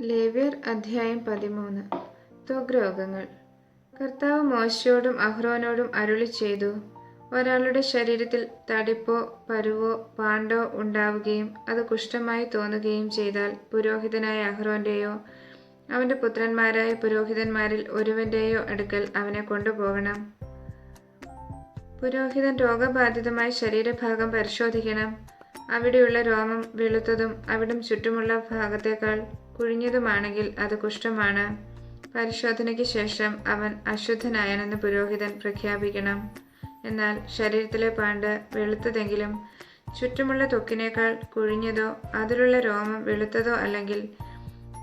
ലേവ്യർ അധ്യായം പതിമൂന്ന്. ത്വഗ്രോഗങ്ങൾ കർത്താവ് മോശയോടും അഹ്റോനോടും അരുളി ചെയ്തു. ഒരാളുടെ ശരീരത്തിൽ തടിപ്പോ പരുവോ പാണ്ടോ ഉണ്ടാവുകയും അത് കുഷ്ഠമായി തോന്നുകയും ചെയ്താൽ പുരോഹിതനായ അഹ്റോന്റെയോ അവന്റെ പുത്രന്മാരായ പുരോഹിതന്മാരിൽ ഒരുവന്റെയോ അടുക്കൽ അവനെ കൊണ്ടുപോകണം. പുരോഹിതൻ രോഗബാധിതമായ ശരീരഭാഗം പരിശോധിക്കണം. അവിടെയുള്ള രോമം വെളുത്തതും അവിടം ചുറ്റുമുള്ള ഭാഗത്തേക്കാൾ കുഴിഞ്ഞതുമാണെങ്കിൽ അത് കുഷ്ഠമാണ്. പരിശോധനയ്ക്ക് ശേഷം അവൻ അശുദ്ധനായനെന്ന് പുരോഹിതൻ പ്രഖ്യാപിക്കണം. എന്നാൽ ശരീരത്തിലെ പാണ്ട് വെളുത്തതെങ്കിലും ചുറ്റുമുള്ള തൊക്കിനേക്കാൾ കുഴിഞ്ഞതോ അതിലുള്ള രോമം വെളുത്തതോ അല്ലെങ്കിൽ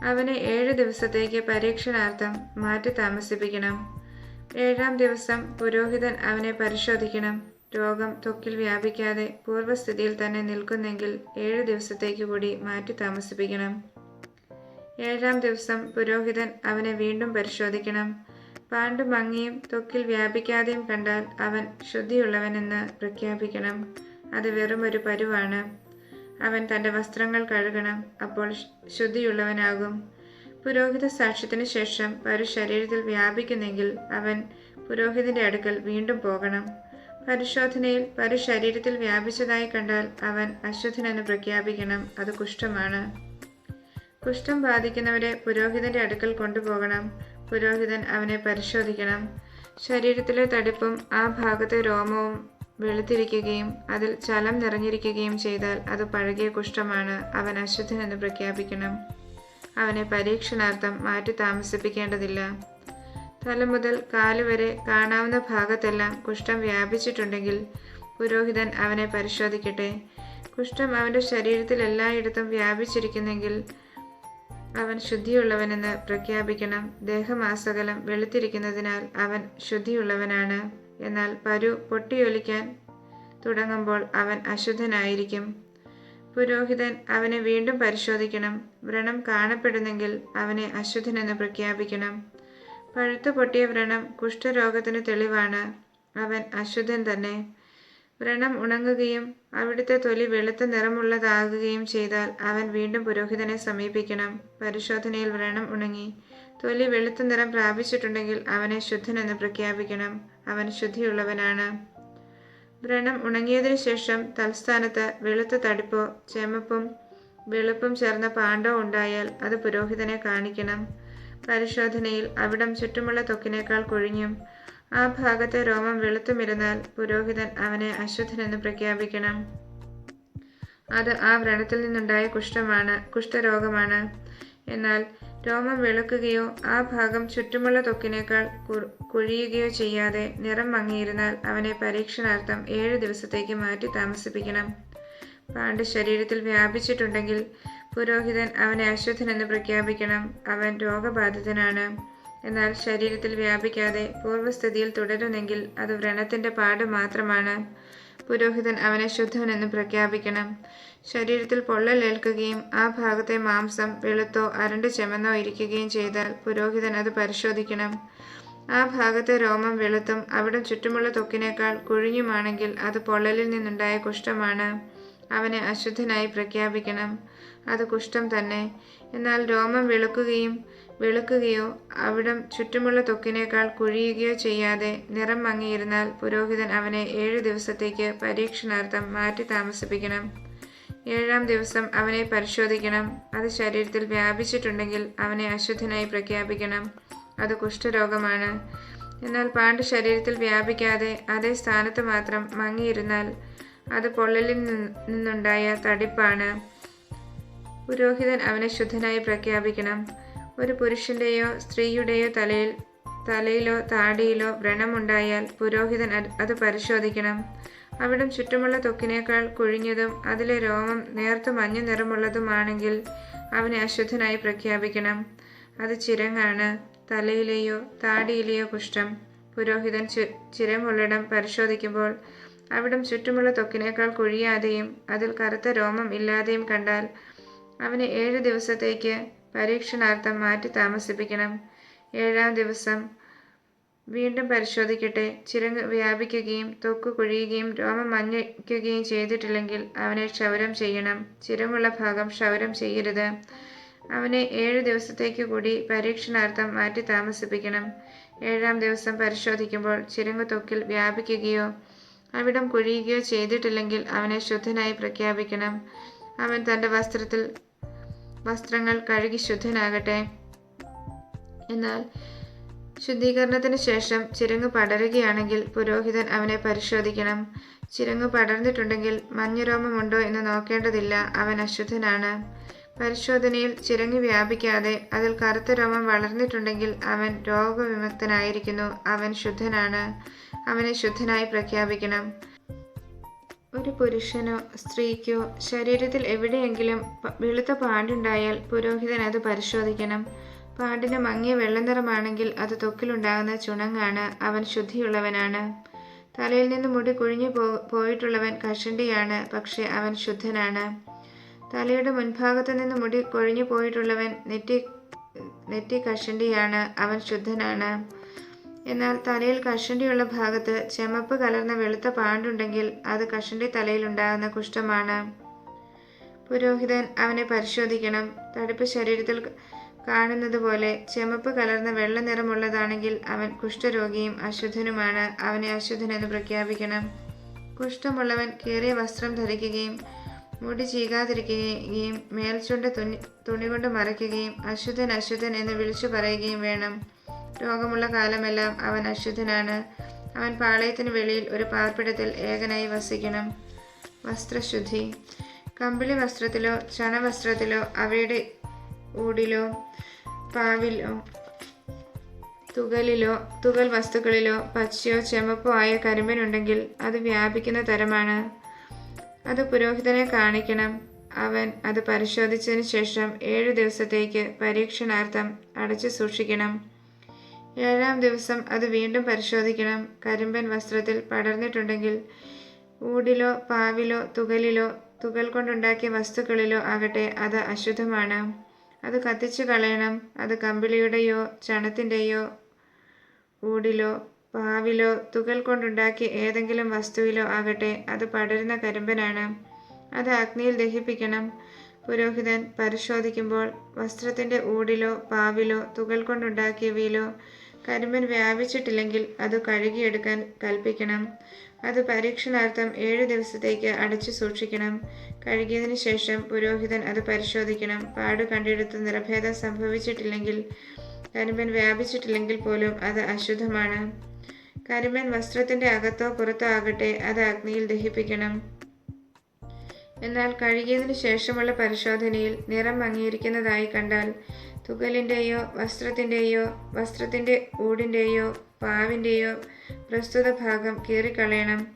അവനെ ഏഴ് ദിവസത്തേക്ക് പരീക്ഷണാർത്ഥം മാറ്റി താമസിപ്പിക്കണം. ഏഴാം ദിവസം പുരോഹിതൻ അവനെ പരിശോധിക്കണം. രോഗം തൊക്കിൽ വ്യാപിക്കാതെ പൂർവസ്ഥിതിയിൽ തന്നെ നിൽക്കുന്നെങ്കിൽ ഏഴ് ദിവസത്തേക്ക് കൂടി മാറ്റി താമസിപ്പിക്കണം. ഏഴാം ദിവസം പുരോഹിതൻ അവനെ വീണ്ടും പരിശോധിക്കണം. പാണ്ട് മങ്ങിയും തൊക്കിൽ വ്യാപിക്കാതെയും കണ്ടാൽ അവൻ ശുദ്ധിയുള്ളവനെന്ന് പ്രഖ്യാപിക്കണം. അത് വെറും ഒരു പരുവാണ്. അവൻ തന്റെ വസ്ത്രങ്ങൾ കഴുകണം അപ്പോൾ ശുദ്ധിയുള്ളവനാകും. പുരോഹിത സാക്ഷ്യത്തിന് ശേഷം പരു ശരീരത്തിൽ വ്യാപിക്കുന്നെങ്കിൽ അവൻ പുരോഹിതന്റെ അടുക്കൽ വീണ്ടും പോകണം. പരിശോധനയിൽ പരു ശരീരത്തിൽ വ്യാപിച്ചതായി കണ്ടാൽ അവൻ അശുദ്ധനെന്ന് പ്രഖ്യാപിക്കണം. അത് കുഷ്ഠമാണ്. കുഷ്ഠം ബാധിക്കുന്നവരെ പുരോഹിതന്റെ അടുക്കൽ കൊണ്ടുപോകണം. പുരോഹിതൻ അവനെ പരിശോധിക്കണം. ശരീരത്തിലെ തടിപ്പും ആ ഭാഗത്തെ രോമവും വെളുത്തിരിക്കുകയും അതിൽ ചലം നിറഞ്ഞിരിക്കുകയും ചെയ്താൽ അത് പഴകിയ കുഷ്ഠമാണ്. അവൻ അശുദ്ധനെന്ന് പ്രഖ്യാപിക്കണം. അവനെ പരീക്ഷണാർത്ഥം മാറ്റി താമസിപ്പിക്കേണ്ടതില്ല. തല മുതൽ കാൽ വരെ കാണാവുന്ന ഭാഗത്തെല്ലാം കുഷ്ഠം വ്യാപിച്ചിട്ടുണ്ടെങ്കിൽ പുരോഹിതൻ അവനെ പരിശോധിക്കട്ടെ. കുഷ്ഠം അവന്റെ ശരീരത്തിൽ എല്ലായിടത്തും വ്യാപിച്ചിരിക്കുന്നെങ്കിൽ അവൻ ശുദ്ധിയുള്ളവനെന്ന് പ്രഖ്യാപിക്കണം. ദേഹമാസകലം വെളുത്തിരിക്കുന്നതിനാൽ അവൻ ശുദ്ധിയുള്ളവനാണ്. എന്നാൽ പരു പൊട്ടിയൊലിക്കാൻ തുടങ്ങുമ്പോൾ അവൻ അശുദ്ധനായിരിക്കും. പുരോഹിതൻ അവനെ വീണ്ടും പരിശോധിക്കണം. വ്രണം കാണപ്പെടുന്നെങ്കിൽ അവനെ അശുദ്ധനെന്ന് പ്രഖ്യാപിക്കണം. പഴുത്തു പൊട്ടിയ വ്രണം കുഷ്ഠരോഗത്തിന് തെളിവാണ്. അവൻ അശുദ്ധൻ തന്നെ. വ്രണം ഉണങ്ങുകയും അവിടുത്തെ തൊലി വെളുത്ത നിറമുള്ളതാകുകയും ചെയ്താൽ അവൻ വീണ്ടും പുരോഹിതനെ സമീപിക്കണം. പരിശോധനയിൽ വ്രണം ഉണങ്ങി. തൊലി വെളുത്ത നിറം പ്രാപിച്ചിട്ടുണ്ടെങ്കിൽ അവനെ ശുദ്ധനെന്ന് പ്രഖ്യാപിക്കണം. അവൻ ശുദ്ധിയുള്ളവനാണ്. വ്രണം ഉണങ്ങിയതിനു ശേഷം തൽസ്ഥാനത്ത് വെളുത്ത തടിപ്പോ ചെമപ്പും വെളുപ്പും ചേർന്ന പാണ്ടോ ഉണ്ടായാൽ അത് പുരോഹിതനെ കാണിക്കണം. പരിശോധനയിൽ അവിടം ചുറ്റുമുള്ള തൊക്കിനേക്കാൾ കൊഴിഞ്ഞും ആ ഭാഗത്തെ രോമം വെളുത്തുമിരുന്നാൽ പുരോഹിതൻ അവനെ അശുദ്ധനെന്ന് പ്രഖ്യാപിക്കണം. അത് ആ വ്രണത്തിൽ നിന്നുണ്ടായ കുഷ്ഠമാണ് കുഷ്ഠരോഗമാണ്. എന്നാൽ രോമം വെളുക്കുകയോ ആ ഭാഗം ചുറ്റുമുള്ള ത്വക്കിനേക്കാൾ കുഴിയുകയോ ചെയ്യാതെ നിറം മങ്ങിയിരുന്നാൽ അവനെ പരീക്ഷണാർത്ഥം ഏഴ് ദിവസത്തേക്ക് മാറ്റി താമസിപ്പിക്കണം. പാണ്ട് ശരീരത്തിൽ വ്യാപിച്ചിട്ടുണ്ടെങ്കിൽ പുരോഹിതൻ അവനെ അശുദ്ധനെന്ന് പ്രഖ്യാപിക്കണം. അവൻ രോഗബാധിതനാണ്. എന്നാൽ ശരീരത്തിൽ വ്യാപിക്കാതെ പൂർവസ്ഥിതിയിൽ തുടരുന്നെങ്കിൽ അത് വ്രണത്തിന്റെ പാട് മാത്രമാണ്. പുരോഹിതൻ അവനെ ശുദ്ധനെന്ന് പ്രഖ്യാപിക്കണം. ശരീരത്തിൽ പൊള്ളലേൽക്കുകയും ആ ഭാഗത്തെ മാംസം വെളുത്തോ അരണ്ട് ചെമന്നോ ഇരിക്കുകയും ചെയ്താൽ പുരോഹിതൻ അത് പരിശോധിക്കണം. ആ ഭാഗത്തെ രോമം വെളുത്തും അവിടെ ചുറ്റുമുള്ള തൊക്കിനേക്കാൾ കുഴിഞ്ഞുമാണെങ്കിൽ അത് പൊള്ളലിൽ നിന്നുണ്ടായ കുഷ്ഠമാണ്. അവനെ അശുദ്ധനായി പ്രഖ്യാപിക്കണം. അത് കുഷ്ഠം തന്നെ. എന്നാൽ രോമം വെളുക്കുകയും വെളുക്കുകയോ അവിടം ചുറ്റുമുള്ള തൊക്കിനേക്കാൾ കുഴിയുകയോ ചെയ്യാതെ നിറം മങ്ങിയിരുന്നാൽ പുരോഹിതൻ അവനെ ഏഴ് ദിവസത്തേക്ക് പരീക്ഷണാർത്ഥം മാറ്റി താമസിപ്പിക്കണം. ഏഴാം ദിവസം അവനെ പരിശോധിക്കണം. അത് ശരീരത്തിൽ വ്യാപിച്ചിട്ടുണ്ടെങ്കിൽ അവനെ അശുദ്ധനായി പ്രഖ്യാപിക്കണം. അത് കുഷ്ഠരോഗമാണ്. എന്നാൽ പാണ്ട് ശരീരത്തിൽ വ്യാപിക്കാതെ അതേ സ്ഥാനത്ത് മാത്രം മങ്ങിയിരുന്നാൽ അത് പൊള്ളലിൽ നിന്നുണ്ടായ തടിപ്പാണ്. പുരോഹിതൻ അവനെ ശുദ്ധനായി പ്രഖ്യാപിക്കണം. ഒരു പുരുഷന്റെയോ സ്ത്രീയുടെയോ തലയിൽ തലയിലോ താടിയിലോ വ്രണമുണ്ടായാൽ പുരോഹിതൻ അത് പരിശോധിക്കണം. അവിടം ചുറ്റുമുള്ള തൊക്കിനേക്കാൾ കുഴിഞ്ഞതും അതിലെ രോമം നേർത്ത മഞ്ഞ നിറമുള്ളതുമാണെങ്കിൽ അവനെ അശുദ്ധനായി പ്രഖ്യാപിക്കണം. അത് ചിരങ്ങാണ്. തലയിലെയോ താടിയിലെയോ കുഷ്ഠം. പുരോഹിതൻ ചിരമുള്ളിടം പരിശോധിക്കുമ്പോൾ അവിടം ചുറ്റുമുള്ള തൊക്കിനേക്കാൾ കുഴിയാതെയും അതിൽ കറുത്ത രോമം ഇല്ലാതെയും കണ്ടാൽ അവനെ ഏഴ് ദിവസത്തേക്ക് പരീക്ഷണാർത്ഥം മാറ്റി താമസിപ്പിക്കണം. ഏഴാം ദിവസം വീണ്ടും പരിശോധിക്കട്ടെ. ചിരങ്ങ് വ്യാപിക്കുകയും തൊക്ക് കുഴിയുകയും രോമം മഞ്ഞയ്ക്കുകയും ചെയ്തിട്ടില്ലെങ്കിൽ അവനെ ക്ഷൗരം ചെയ്യണം. ചിരമുള്ള ഭാഗം ക്ഷൗരം ചെയ്യരുത്. അവനെ ഏഴ് ദിവസത്തേക്ക് കൂടി പരീക്ഷണാർത്ഥം മാറ്റി താമസിപ്പിക്കണം. ഏഴാം ദിവസം പരിശോധിക്കുമ്പോൾ ചിരങ്ങ് തൊക്കിൽ വ്യാപിക്കുകയോ അവിടം കുഴിയുകയോ ചെയ്തിട്ടില്ലെങ്കിൽ അവനെ ശുദ്ധനായി പ്രഖ്യാപിക്കണം. അവൻ തന്റെ വസ്ത്രത്തിൽ വസ്ത്രങ്ങൾ കഴുകി ശുദ്ധനാകട്ടെ. എന്നാൽ ശുദ്ധീകരണത്തിന് ശേഷം ചിരങ്ങ് പടരുകയാണെങ്കിൽ പുരോഹിതൻ അവനെ പരിശോധിക്കണം. ചിരങ്ങ് പടർന്നിട്ടുണ്ടെങ്കിൽ മഞ്ഞരോമമുണ്ടോ എന്ന് നോക്കേണ്ടതില്ല. അവൻ അശുദ്ധനാണ്. പരിശോധനയിൽ ചിരങ്ങ് വ്യാപിക്കാതെ അതിൽ കറുത്ത രോമം വളർന്നിട്ടുണ്ടെങ്കിൽ അവൻ രോഗവിമുക്തനായിരിക്കുന്നു. അവൻ ശുദ്ധനാണ്. അവനെ ശുദ്ധനായി പ്രഖ്യാപിക്കണം. ഒരു പുരുഷനോ സ്ത്രീക്കോ ശരീരത്തിൽ എവിടെയെങ്കിലും വെളുത്ത പാണ്ടുണ്ടായാൽ പുരോഹിതൻ അത് പരിശോധിക്കണം. പാണ്ടിന് മങ്ങിയ വെള്ളനിറമാണെങ്കിൽ അത് തൊക്കിലുണ്ടാകുന്ന ചുണങ്ങാണ്. അവൻ ശുദ്ധിയുള്ളവനാണ്. തലയിൽ നിന്ന് മുടി കുഴിഞ്ഞു പോ പോയിട്ടുള്ളവൻ കഷണ്ടിയാണ് പക്ഷേ അവൻ ശുദ്ധനാണ്. തലയുടെ മുൻഭാഗത്ത് നിന്ന് മുടി കൊഴിഞ്ഞു പോയിട്ടുള്ളവൻ നെറ്റി നെറ്റി കഷണ്ടിയാണ്. അവൻ ശുദ്ധനാണ്. എന്നാൽ തലയിൽ കഷണ്ടിയുള്ള ഭാഗത്ത് ചെമപ്പ് കലർന്ന വെളുത്ത പാണ്ടുണ്ടെങ്കിൽ അത് കഷണ്ടി തലയിൽ ഉണ്ടാകുന്ന കുഷ്ഠമാണ്. പുരോഹിതൻ അവനെ പരിശോധിക്കണം. തടുപ്പ് ശരീരത്തിൽ കാണുന്നത് പോലെ ചെമപ്പ് കലർന്ന വെള്ള നിറമുള്ളതാണെങ്കിൽ അവൻ കുഷ്ഠരോഗിയും അശുദ്ധനുമാണ്. അവനെ അശുദ്ധനെന്ന് പ്രഖ്യാപിക്കണം. കുഷ്ഠമുള്ളവൻ കീറിയ വസ്ത്രം ധരിക്കുകയും മുടി ചീകാതിരിക്കുകയും മേൽചുണ്ട് തുണി തുണി കൊണ്ട് മറയ്ക്കുകയും അശുദ്ധൻ അശുദ്ധൻ എന്ന് വിളിച്ചു പറയുകയും വേണം. രോഗമുള്ള കാലമെല്ലാം അവൻ അശുദ്ധനാണ്. അവൻ പാളയത്തിന് വെളിയിൽ ഒരു പാർപ്പിടത്തിൽ ഏകനായി വസിക്കണം. വസ്ത്രശുദ്ധി. കമ്പിളി വസ്ത്രത്തിലോ ചണവസ്ത്രത്തിലോ അവയുടെ ഊടിലോ പാവിലോ തുകലിലോ തുകൽ വസ്തുക്കളിലോ പച്ചയോ ചെമപ്പോ ആയ കരിമ്പനുണ്ടെങ്കിൽ അത് വ്യാപിക്കുന്ന തരമാണ്. അത് പുരോഹിതനെ കാണിക്കണം. അവൻ അത് പരിശോധിച്ചതിന് ശേഷം ഏഴു ദിവസത്തേക്ക് പരീക്ഷണാർത്ഥം അടച്ചു സൂക്ഷിക്കണം. ഏഴാം ദിവസം അത് വീണ്ടും പരിശോധിക്കണം. കരിമ്പൻ വസ്ത്രത്തിൽ പടർന്നിട്ടുണ്ടെങ്കിൽ ഊടിലോ പാവിലോ തുകലിലോ തുകൽ കൊണ്ടുണ്ടാക്കിയ വസ്തുക്കളിലോ ആകട്ടെ അത് അശുദ്ധമാണ്. അത് കത്തിച്ചു കളയണം. അത് കമ്പിളിയുടെയോ ചണത്തിന്റെയോ ഊടിലോ പാവിലോ തുകൽ കൊണ്ടുണ്ടാക്കിയ ഏതെങ്കിലും വസ്തുവിലോ ആകട്ടെ അത് പടരുന്ന കരിമ്പനാണ്. അത് അഗ്നിയിൽ ദഹിപ്പിക്കണം. പുരോഹിതൻ പരിശോധിക്കുമ്പോൾ വസ്ത്രത്തിന്റെ ഊടിലോ പാവിലോ തുകൽ കൊണ്ടുണ്ടാക്കിയവയിലോ കരിമ്പൻ വ്യാപിച്ചിട്ടില്ലെങ്കിൽ അത് കഴുകിയെടുക്കാൻ കൽപ്പിക്കണം. അത് പരീക്ഷണാർത്ഥം ഏഴ് ദിവസത്തേക്ക് അടച്ചു സൂക്ഷിക്കണം. കഴുകിയതിന് ശേഷം പുരോഹിതൻ അത് പരിശോധിക്കണം. പാട് കണ്ടെടുത്ത് നിറഭേദം സംഭവിച്ചിട്ടില്ലെങ്കിൽ കരിമ്പൻ വ്യാപിച്ചിട്ടില്ലെങ്കിൽ പോലും അത് അശുദ്ധമാണ്. കരിമ്പൻ വസ്ത്രത്തിന്റെ അകത്തോ പുറത്തോ ആകട്ടെ അത് അഗ്നിയിൽ ദഹിപ്പിക്കണം. എന്നാൽ കഴുകിയതിനു ശേഷമുള്ള പരിശോധനയിൽ നിറം മങ്ങിയിരിക്കുന്നതായി കണ്ടാൽ തുകലിന്റെയോ വസ്ത്രത്തിന്റെയോ വസ്ത്രത്തിന്റെ ഊടിന്റെയോ പാവിന്റെയോ പ്രസ്തുത ഭാഗം കീറിക്കളയണം.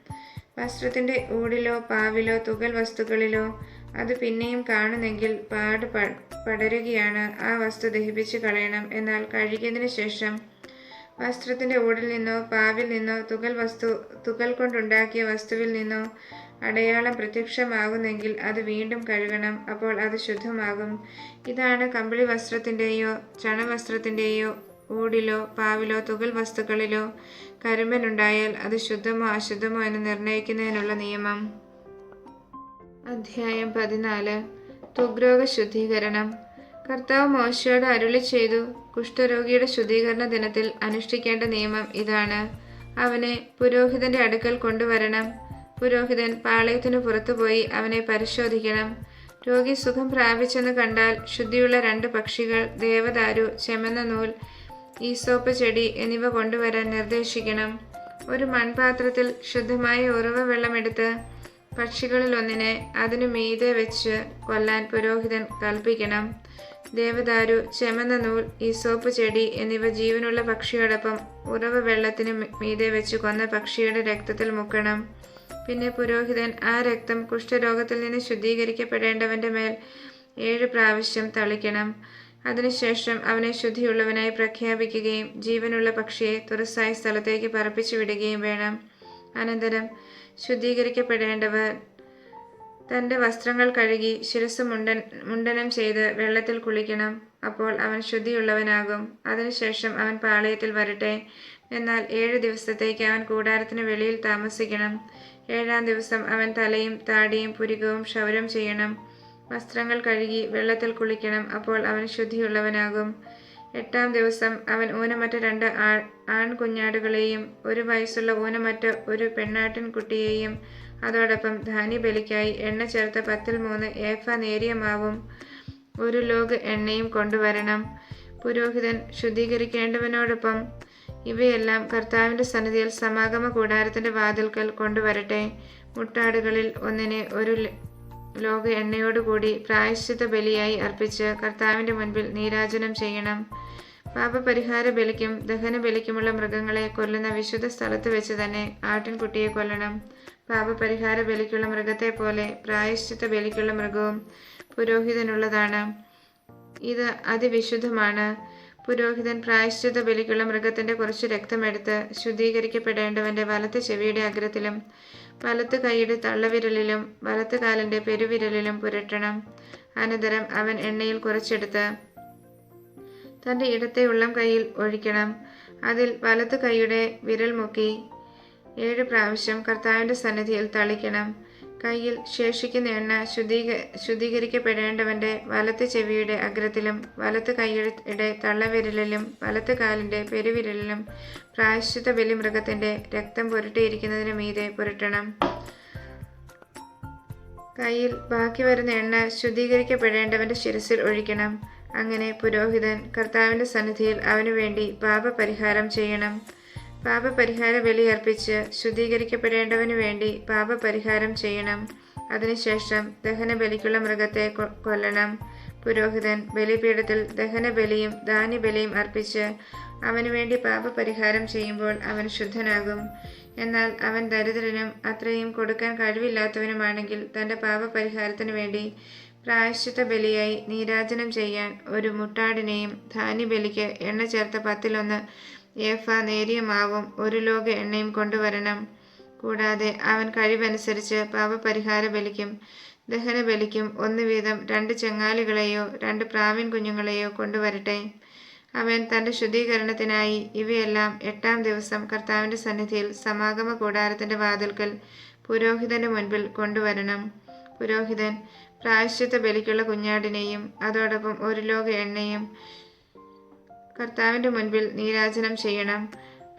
വസ്ത്രത്തിന്റെ ഊടിലോ പാവിലോ തുകൽ വസ്തുക്കളിലോ അത് പിന്നെയും കാണുന്നെങ്കിൽ പാട് പടരുകയാണ്. ആ വസ്തു ദഹിപ്പിച്ച് കളയണം. എന്നാൽ കഴുകിയതിനു ശേഷം വസ്ത്രത്തിന്റെ ഊടിൽ നിന്നോ പാവിൽ നിന്നോ തുകൽ വസ്തു തുകൽ കൊണ്ടുണ്ടാക്കിയ വസ്തുവിൽ നിന്നോ അടയാളം പ്രത്യക്ഷമാകുന്നെങ്കിൽ അത് വീണ്ടും കഴുകണം അപ്പോൾ അത് ശുദ്ധമാകും. ഇതാണ് കമ്പിളി വസ്ത്രത്തിന്റെയോ ചണവസ്ത്രത്തിന്റെയോ ഊടിലോ പാവിലോ തുകൽ വസ്തുക്കളിലോ കരിമ്പനുണ്ടായാൽ അത് ശുദ്ധമോ അശുദ്ധമോ എന്ന് നിർണയിക്കുന്നതിനുള്ള നിയമം. അധ്യായം പതിനാല്. തുഗ്രോഗ ശുദ്ധീകരണം കർത്താവ് മോശയോട് അരുളി ചെയ്തു കുഷ്ഠരോഗിയുടെ ശുദ്ധീകരണ ദിനത്തിൽ അനുഷ്ഠിക്കേണ്ട നിയമം ഇതാണ്. അവനെ പുരോഹിതന്റെ അടുക്കൽ കൊണ്ടുവരണം. പുരോഹിതൻ പാളയത്തിന് പുറത്തുപോയി അവനെ പരിശോധിക്കണം. രോഗി സുഖം പ്രാപിച്ചെന്ന് കണ്ടാൽ ശുദ്ധിയുള്ള രണ്ട് പക്ഷികൾ ദേവദാരു ചെമന്ന നൂൽ ഈസോപ്പ് ചെടി എന്നിവ കൊണ്ടുവരാൻ നിർദ്ദേശിക്കണം. ഒരു മൺപാത്രത്തിൽ ശുദ്ധമായ ഉറവ വെള്ളമെടുത്ത് പക്ഷികളിൽ ഒന്നിനെ അതിനു മീതെ വെച്ച് കൊല്ലാൻ പുരോഹിതൻ കൽപ്പിക്കണം. ദേവദാരു ചെമന്ന നൂൽ ഈസോപ്പ് ചെടി എന്നിവ ജീവനുള്ള പക്ഷിയോടൊപ്പം ഉറവ വെള്ളത്തിന് മീതെ വെച്ച് കൊന്ന പക്ഷിയുടെ രക്തത്തിൽ മുക്കണം. പിന്നെ പുരോഹിതൻ ആ രക്തം കുഷ്ഠരോഗത്തിൽ നിന്ന് ശുദ്ധീകരിക്കപ്പെടേണ്ടവന്റെ മേൽ ഏഴ് പ്രാവശ്യം തളിക്കണം. അതിനുശേഷം അവനെ ശുദ്ധിയുള്ളവനായി പ്രഖ്യാപിക്കുകയും ജീവനുള്ള പക്ഷിയെ തുറസായ സ്ഥലത്തേക്ക് പറപ്പിച്ചു വിടുകയും വേണം. അനന്തരം ശുദ്ധീകരിക്കപ്പെടേണ്ടവർ തന്റെ വസ്ത്രങ്ങൾ കഴുകി ശിരസ് മുണ്ടൻ മുണ്ടനം ചെയ്ത് വെള്ളത്തിൽ കുളിക്കണം. അപ്പോൾ അവൻ ശുദ്ധിയുള്ളവനാകും. അതിനുശേഷം അവൻ പാളയത്തിൽ വരട്ടെ. എന്നാൽ ഏഴ് ദിവസത്തേക്ക് അവൻ കൂടാരത്തിന് വെളിയിൽ താമസിക്കണം. ഏഴാം ദിവസം അവൻ തലയും താടിയും പുരികവും ക്ഷൗരം ചെയ്യണം. വസ്ത്രങ്ങൾ കഴുകി വെള്ളത്തിൽ കുളിക്കണം അപ്പോൾ അവൻ ശുദ്ധിയുള്ളവനാകും. എട്ടാം ദിവസം അവൻ ഊനമറ്റ രണ്ട് ആ ആൺകുഞ്ഞാടുകളെയും ഒരു വയസ്സുള്ള ഊനമറ്റ ഒരു പെണ്ണാട്ടിൻ കുട്ടിയെയും അതോടൊപ്പം ധാന്യബലിക്കായി എണ്ണ ചേർത്ത പത്തിൽ മൂന്ന് ഏഫ നേരിയ മാവും ഒരു ലോഗ് എണ്ണയും കൊണ്ടുവരണം. പുരോഹിതൻ ശുദ്ധീകരിക്കേണ്ടവനോടൊപ്പം ഇവയെല്ലാം കർത്താവിന്റെ സന്നിധിയിൽ സമാഗമ കൂടാരത്തിന്റെ വാതിൽക്കൽ കൊണ്ടുവരട്ടെ. മുട്ടാടുകളിൽ ഒന്നിനെ ഒരു ലോക എണ്ണയോടുകൂടി പ്രായശ്ചിത്ത ബലിയായി അർപ്പിച്ച് കർത്താവിന്റെ മുൻപിൽ നീരാജനം ചെയ്യണം. പാപപരിഹാര ബലിക്കും ദഹന ബലിക്കുമുള്ള മൃഗങ്ങളെ കൊല്ലുന്ന വിശുദ്ധ സ്ഥലത്ത് വെച്ച് തന്നെ ആട്ടിൻകുട്ടിയെ കൊല്ലണം. പാപപരിഹാര ബലിക്കുള്ള മൃഗത്തെ പോലെ പ്രായശ്ചിത്ത ബലിക്കുള്ള മൃഗവും പുരോഹിതനുള്ളതാണ്. ഇത് അതിവിശുദ്ധമാണ്. പുരോഹിതൻ പ്രായശ്ചിത്ത ബലിക്കുള്ള മൃഗത്തിന്റെ കുറച്ച് രക്തമെടുത്ത് ശുദ്ധീകരിക്കപ്പെടേണ്ടവന്റെ വലത്ത് ചെവിയുടെ അഗ്രത്തിലും വലത്ത് കൈയുടെ തള്ളവിരലിലും വലത്ത് കാലിന്റെ പെരുവിരലിലും പുരട്ടണം. അനന്തരം അവൻ എണ്ണയിൽ കുറച്ചെടുത്ത് തന്റെ ഇടത്തെ ഉള്ളം കൈയിൽ ഒഴിക്കണം. അതിൽ വലത്ത് കൈയുടെ വിരൽ മുക്കി ഏഴ് പ്രാവശ്യം കർത്താവിന്റെ സന്നിധിയിൽ തളിക്കണം. കയ്യിൽ ശേഷിക്കുന്ന എണ്ണ ശുദ്ധീക ശുദ്ധീകരിക്കപ്പെടേണ്ടവന്റെ വലത്ത് ചെവിയുടെ അഗ്രത്തിലും വലത്ത് കൈയുടെ തള്ളവിരലിലും വലത്ത് കാലിന്റെ പെരുവിരലിലും പ്രായശ്ചിത്ത ബലിമൃഗത്തിന്റെ രക്തം പുരട്ടിയിരിക്കുന്നതിന് മീതെ പുരട്ടണം. കയ്യിൽ ബാക്കി വരുന്ന എണ്ണ ശുദ്ധീകരിക്കപ്പെടേണ്ടവന്റെ ശിരസിൽ ഒഴിക്കണം. അങ്ങനെ പുരോഹിതൻ കർത്താവിന്റെ സന്നിധിയിൽ അവനു വേണ്ടി പാപപരിഹാരം ചെയ്യണം. പാപപരിഹാര ബലി അർപ്പിച്ച് ശുദ്ധീകരിക്കപ്പെടേണ്ടവനു വേണ്ടി പാപപരിഹാരം ചെയ്യണം. അതിനുശേഷം ദഹന ബലിക്കുള്ള മൃഗത്തെ കൊല്ലണം. പുരോഹിതൻ ബലിപീഠത്തിൽ ദഹന ബലിയും ധാന്യബലിയും അർപ്പിച്ച് അവനു വേണ്ടി പാപപരിഹാരം ചെയ്യുമ്പോൾ അവൻ ശുദ്ധനാകും. എന്നാൽ അവൻ ദരിദ്രനും അത്രയും കൊടുക്കാൻ കഴിവില്ലാത്തവനുമാണെങ്കിൽ തന്റെ പാപപരിഹാരത്തിനു വേണ്ടി പ്രായശ്ചിത്ത ബലിയായി നീരാജനം ചെയ്യാൻ ഒരു മുട്ടാടിനെയും ധാന്യബലിക്ക് എണ്ണ ചേർത്ത പത്തിലൊന്ന് ഏഫ നേരിയ മാവും ഒരു ലോക എണ്ണയും കൊണ്ടുവരണം. കൂടാതെ അവൻ കഴിവനുസരിച്ച് പാപപരിഹാര ബലിക്കും ദഹന ബലിക്കും ഒന്ന് വീതം രണ്ട് ചെങ്ങാലികളെയോ രണ്ട് പ്രാവിൻ കുഞ്ഞുങ്ങളെയോ കൊണ്ടുവരട്ടെ. അവൻ തന്റെ ശുദ്ധീകരണത്തിനായി ഇവയെല്ലാം എട്ടാം ദിവസം കർത്താവിന്റെ സന്നിധിയിൽ സമാഗമ കൂടാരത്തിന്റെ വാതിൽക്കൽ പുരോഹിതന്റെ മുൻപിൽ കൊണ്ടുവരണം. പുരോഹിതൻ പ്രായശ്ചിത്ത ബലിക്കുള്ള കുഞ്ഞാടിനെയും അതോടൊപ്പം ഒരു ലോക എണ്ണയും കർത്താവിന്റെ മുൻപിൽ നീരാജനം ചെയ്യണം.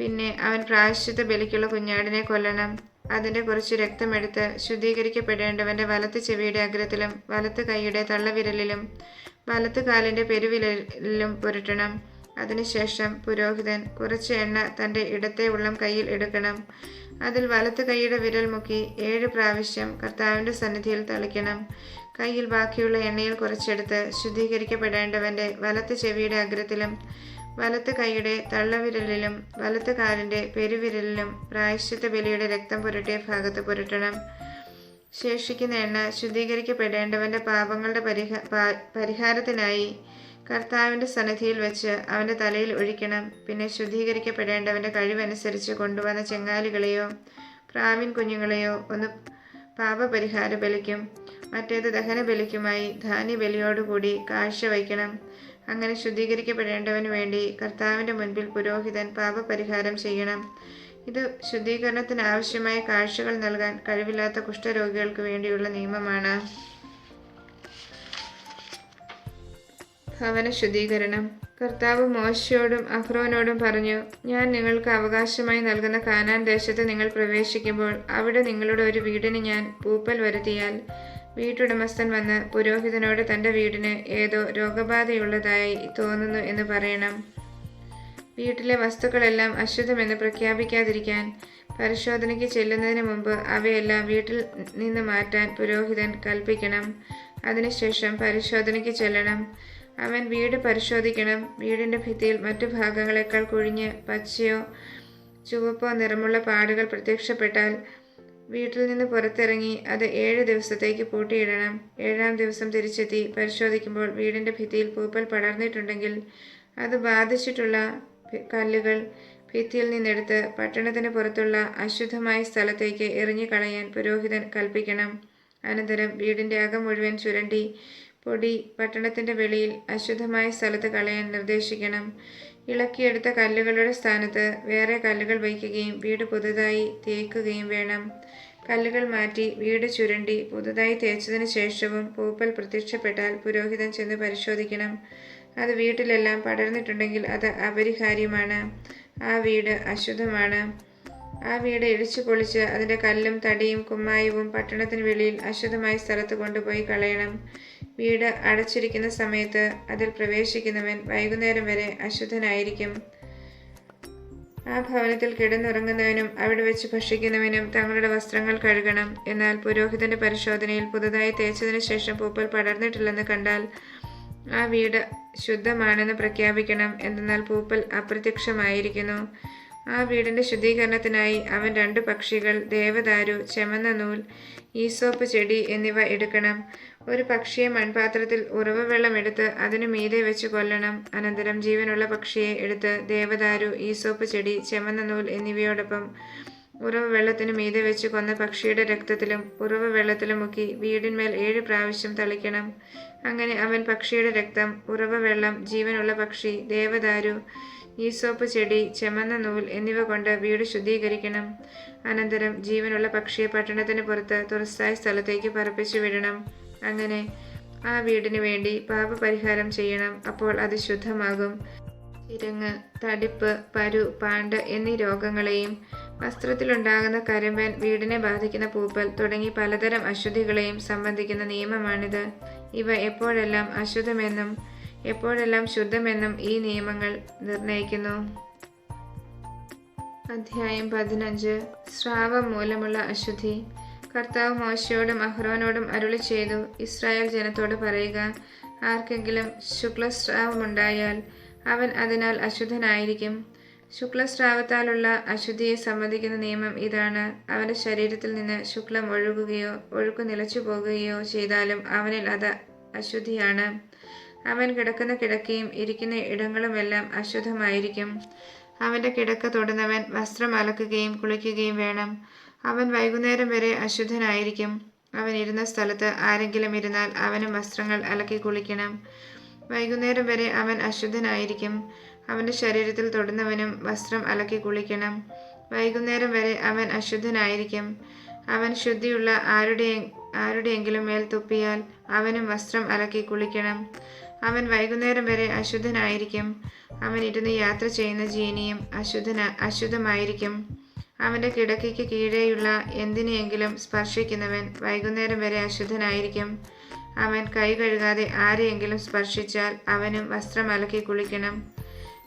പിന്നെ അവൻ പ്രായശ്ചിത്ത ബലിക്കുള്ള കുഞ്ഞാടിനെ കൊല്ലണം. അതിന്റെ കുറച്ച് രക്തമെടുത്ത് ശുദ്ധീകരിക്കപ്പെടേണ്ടവന്റെ വലത്ത് ചെവിയുടെ അഗ്രത്തിലും വലത്ത് കൈയുടെ തള്ളവിരലിലും വലത്ത് കാലിന്റെ പെരുവിരലിലും പുരട്ടണം. അതിനുശേഷം പുരോഹിതൻ കുറച്ച് എണ്ണ തന്റെ ഇടത്തെ ഉള്ളം കയ്യിൽ എടുക്കണം. അതിൽ വലത്ത് കൈയുടെ വിരൽ മുക്കി ഏഴ് പ്രാവശ്യം കർത്താവിന്റെ സന്നിധിയിൽ തളിക്കണം. കയ്യിൽ ബാക്കിയുള്ള എണ്ണയിൽ കുറച്ചെടുത്ത് ശുദ്ധീകരിക്കപ്പെടേണ്ടവന്റെ വലത്ത് ചെവിയുടെ അഗ്രത്തിലും വലത്ത് കൈയുടെ തള്ളവിരലിലും വലത്ത് കാലിന്റെ പെരുവിരലിലും പ്രായശ്ചിത്ത ബലിയുടെ രക്തം പുരട്ടിയ ഭാഗത്ത് പുരട്ടണം. ശേഷിക്കുന്ന എണ്ണ ശുദ്ധീകരിക്കപ്പെടേണ്ടവന്റെ പാപങ്ങളുടെ പരിഹ പരിഹാരത്തിനായി കർത്താവിന്റെ സന്നിധിയിൽ വെച്ച് അവന്റെ തലയിൽ ഒഴിക്കണം. പിന്നെ ശുദ്ധീകരിക്കപ്പെടേണ്ടവന്റെ കഴിവനുസരിച്ച് കൊണ്ടുവന്ന ചെങ്ങാലികളെയോ പ്രാവിൻ കുഞ്ഞുങ്ങളെയോ ഒന്ന് പാപപരിഹാര ബലിക്കും മറ്റേത് ദഹന ബലിക്കുമായി ധാന്യബലിയോടുകൂടി കാഴ്ച വയ്ക്കണം. അങ്ങനെ ശുദ്ധീകരിക്കപ്പെടേണ്ടവന് വേണ്ടി കർത്താവിന്റെ മുൻപിൽ പുരോഹിതൻ പാപപരിഹാരം ചെയ്യണം. ഇത് ശുദ്ധീകരണത്തിന് ആവശ്യമായ കാഴ്ചകൾ നൽകാൻ കഴിവില്ലാത്ത കുഷ്ഠരോഗികൾക്ക് വേണ്ടിയുള്ള നിയമമാണ്. ഭവന ശുദ്ധീകരണം. കർത്താവ് മോശയോടും അഹ്റോനോടും പറഞ്ഞു ഞാൻ നിങ്ങൾക്ക് അവകാശമായി നൽകുന്ന കാനാൻ ദേശത്ത് നിങ്ങൾ പ്രവേശിക്കുമ്പോൾ അവിടെ നിങ്ങളുടെ ഒരു വീടിന് ഞാൻ പൂപ്പൽ വരുത്തിയാൽ. വീട്ടുടമസ്ഥൻ വന്ന് പുരോഹിതനോട് തന്റെ വീടിന് ഏതോ രോഗബാധയുള്ളതായി തോന്നുന്നു എന്ന് പറയണം. വീട്ടിലെ വസ്തുക്കളെല്ലാം അശുദ്ധമെന്ന് പ്രഖ്യാപിക്കാതിരിക്കാൻ പരിശോധനയ്ക്ക് ചെല്ലുന്നതിന് മുമ്പ് അവയെല്ലാം വീട്ടിൽ നിന്ന് മാറ്റാൻ പുരോഹിതൻ കൽപ്പിക്കണം. അതിനുശേഷം പരിശോധനയ്ക്ക് ചെല്ലണം. അവൻ വീട് പരിശോധിക്കണം. വീടിന്റെ ഭിത്തിയിൽ മറ്റു ഭാഗങ്ങളെക്കാൾ കുഴിഞ്ഞ് പച്ചയോ ചുവപ്പോ നിറമുള്ള പാടുകൾ പ്രത്യക്ഷപ്പെട്ടാൽ വീട്ടിൽ നിന്ന് പുറത്തിറങ്ങി അത് ഏഴ് ദിവസത്തേക്ക് പൂട്ടിയിടണം. ഏഴാം ദിവസം തിരിച്ചെത്തി പരിശോധിക്കുമ്പോൾ വീടിന്റെ ഭിത്തിയിൽ പൂപ്പൽ പടർന്നിട്ടുണ്ടെങ്കിൽ അത് ബാധിച്ചിട്ടുള്ള കല്ലുകൾ ഭിത്തിയിൽ നിന്നെടുത്ത് പട്ടണത്തിന് പുറത്തുള്ള അശുദ്ധമായ സ്ഥലത്തേക്ക് എറിഞ്ഞു കളയാൻ പുരോഹിതൻ കൽപ്പിക്കണം. അനന്തരം വീടിന്റെ അകം മുഴുവൻ ചുരണ്ടി പൊടി പട്ടണത്തിന്റെ വെളിയിൽ അശുദ്ധമായ സ്ഥലത്ത് കളയാൻ നിർദ്ദേശിക്കണം. ഇളക്കിയെടുത്ത കല്ലുകളുടെ സ്ഥാനത്ത് വേറെ കല്ലുകൾ വയ്ക്കുകയും വീട് പുതുതായി തേക്കുകയും വേണം. കല്ലുകൾ മാറ്റി വീട് ചുരണ്ടി പുതുതായി തേച്ചതിന് ശേഷവും പൂപ്പൽ പ്രത്യക്ഷപ്പെട്ടാൽ പുരോഹിതൻ ചെന്ന് പരിശോധിക്കണം. അത് വീട്ടിലെല്ലാം പടർന്നിട്ടുണ്ടെങ്കിൽ അത് അപരിഹാര്യമാണ്. ആ വീട് അശുദ്ധമാണ്. ആ വീട് ഇടിച്ചു പൊളിച്ച് അതിന്റെ കല്ലും തടിയും കുമ്മായവും പട്ടണത്തിന് വെളിയിൽ അശുദ്ധമായ സ്ഥലത്ത് കൊണ്ടുപോയി കളയണം. വീട് അടച്ചിരിക്കുന്ന സമയത്ത് അതിൽ പ്രവേശിക്കുന്നവൻ വൈകുന്നേരം വരെ അശുദ്ധനായിരിക്കും. ആ ഭവനത്തിൽ കിടന്നുറങ്ങുന്നവനും അവിടെ വെച്ച് ഭക്ഷിക്കുന്നവനും തങ്ങളുടെ വസ്ത്രങ്ങൾ കഴുകണം. എന്നാൽ പുരോഹിതന്റെ പരിശോധനയിൽ പുതുതായി തേച്ചതിന് ശേഷം പൂപ്പൽ പടർന്നിട്ടില്ലെന്ന് കണ്ടാൽ ആ വീട് ശുദ്ധമാണെന്ന് പ്രഖ്യാപിക്കണം. എന്നാൽ പൂപ്പൽ അപ്രത്യക്ഷമായിരിക്കുന്നു. ആ വീടിന്റെ ശുദ്ധീകരണത്തിനായി അവൻ രണ്ട് പക്ഷികൾ ദേവദാരു ചെമന്ന നൂൽ ഈസോപ്പ് ചെടി എന്നിവ എടുക്കണം. ഒരു പക്ഷിയെ മൺപാത്രത്തിൽ ഉറവ വെള്ളം എടുത്ത് അതിനു മീതെ വെച്ച് കൊല്ലണം. അനന്തരം ജീവനുള്ള പക്ഷിയെ എടുത്ത് ദേവദാരു ഈസോപ്പ് ചെടി ചെമന്ന നൂൽ എന്നിവയോടൊപ്പം ഉറവ വെള്ളത്തിനു മീതെ വെച്ച് കൊന്ന പക്ഷിയുടെ രക്തത്തിലും ഉറവ വെള്ളത്തിലും മുക്കി വീടിന്മേൽ ഏഴ് പ്രാവശ്യം തളിക്കണം. അങ്ങനെ അവൻ പക്ഷിയുടെ രക്തം ഉറവ വെള്ളം ജീവനുള്ള പക്ഷി ദേവദാരു ഈസോപ്പ് ചെടി ചെമന്ന നൂൽ എന്നിവ കൊണ്ട് വീട് ശുദ്ധീകരിക്കണം. അനന്തരം ജീവനുള്ള പക്ഷിയെ പട്ടണത്തിന് പുറത്ത് തുറസ്സായ സ്ഥലത്തേക്ക് പറപ്പിച്ചു വിടണം. അങ്ങനെ ആ വീടിന് വേണ്ടി പാപപരിഹാരം ചെയ്യണം. അപ്പോൾ അത് ശുദ്ധമാകും. ചിരങ്ങ് തടിപ്പ് പരു പാണ്ട് എന്നീ രോഗങ്ങളെയും വസ്ത്രത്തിലുണ്ടാകുന്ന കരിമ്പൻ വീടിനെ ബാധിക്കുന്ന പൂപ്പൽ തുടങ്ങി പലതരം അശുദ്ധികളെയും സംബന്ധിക്കുന്ന നിയമമാണിത്. ഇവ എപ്പോഴെല്ലാം അശുദ്ധമെന്നും എപ്പോഴെല്ലാം ശുദ്ധമെന്നും ഈ നിയമങ്ങൾ നിർണയിക്കുന്നു അധ്യായം പതിനഞ്ച്. സ്രാവം മൂലമുള്ള അശുദ്ധി. കർത്താവ് മോശയോടും അഹ്റോനോടും അരുളി ചെയ്തു. ഇസ്രായേൽ ജനത്തോട് പറയുക ആർക്കെങ്കിലും ശുക്ലസ്രാവമുണ്ടായാൽ അവൻ അതിനാൽ അശുദ്ധനായിരിക്കും. ശുക്ലസ്രാവത്താലുള്ള അശുദ്ധിയെ സംബന്ധിക്കുന്ന നിയമം ഇതാണ്. അവന്റെ ശരീരത്തിൽ നിന്ന് ശുക്ലം ഒഴുകുകയോ ഒഴുക്ക് നിലച്ചു പോകുകയോ ചെയ്താലും അവനിൽ അത് അശുദ്ധിയാണ്. അവൻ കിടക്കുന്ന കിടക്കയും ഇരിക്കുന്ന ഇടങ്ങളുമെല്ലാം അശുദ്ധമായിരിക്കും. അവന്റെ കിടക്ക തൊടുന്നവൻ വസ്ത്രം അലക്കുകയും കുളിക്കുകയും വേണം. അവൻ വൈകുന്നേരം വരെ അശുദ്ധനായിരിക്കും. അവൻ ഇരുന്ന സ്ഥലത്ത് ആരെങ്കിലും ഇരുന്നാൽ അവനും വസ്ത്രങ്ങൾ അലക്കി കുളിക്കണം. വൈകുന്നേരം വരെ അവൻ അശുദ്ധനായിരിക്കും. അവന്റെ ശരീരത്തിൽ തൊടുന്നവനും വസ്ത്രം അലക്കി കുളിക്കണം. വൈകുന്നേരം വരെ അവൻ അശുദ്ധനായിരിക്കും. അവൻ ശുദ്ധിയുള്ള ആരുടെ ആരുടെയെങ്കിലും മേൽ തുപ്പിയാൽ അവനും വസ്ത്രം അലക്കി കുളിക്കണം. അവൻ വൈകുന്നേരം വരെ അശുദ്ധനായിരിക്കും. അവൻ ഇരുന്ന് യാത്ര ചെയ്യുന്ന ജീനിയും അശുദ്ധന അശുദ്ധമായിരിക്കും. അവന്റെ കിടക്കയ്ക്ക് കീഴെയുള്ള എന്തിനെയെങ്കിലും സ്പർശിക്കുന്നവൻ വൈകുന്നേരം വരെ അശുദ്ധനായിരിക്കും. അവൻ കൈ കഴുകാതെ ആരെയെങ്കിലും സ്പർശിച്ചാൽ അവനും വസ്ത്രം അലക്കി കുളിക്കണം.